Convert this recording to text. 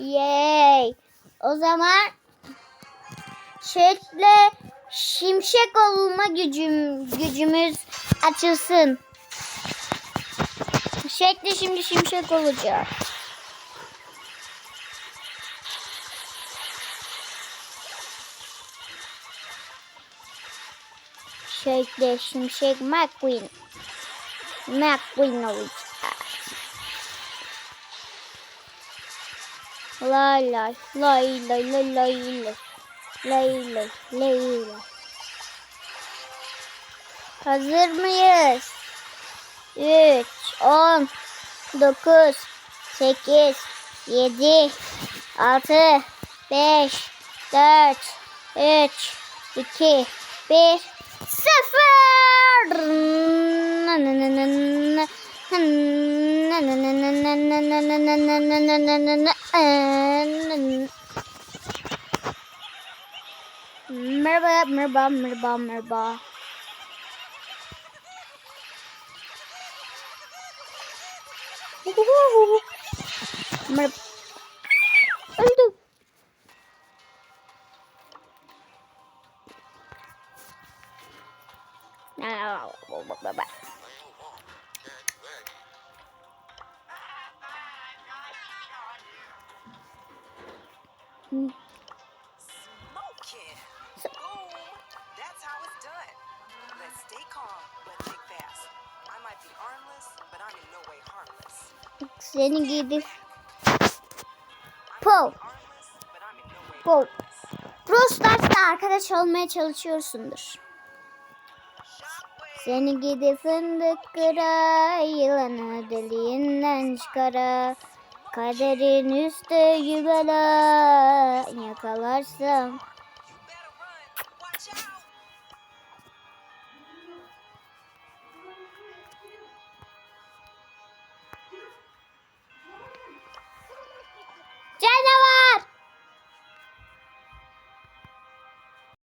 Yay. O zaman şekle şimşek olma gücüm, gücümüz açılsın. Şekli şimdi şimşek olacak. Şekle şimşek McQueen. McQueen olacak. Lay lay lay lay lay lay lay lay lay lay lay. Hazır mıyız? 3, 10, 9, 8, 7, 6, 5, 4, 3, 2, 1, 0. Merhaba, merhaba, merhaba, merhaba. Merhaba. Öldüm. Smoking. Way Paul. harmless. Brawl Stars'ta arkadaş olmaya çalışıyorsundur. Seni gidi fındık kıra, yılanı deliğinden çıkara. Kaderin üstü yübela, yakalarsam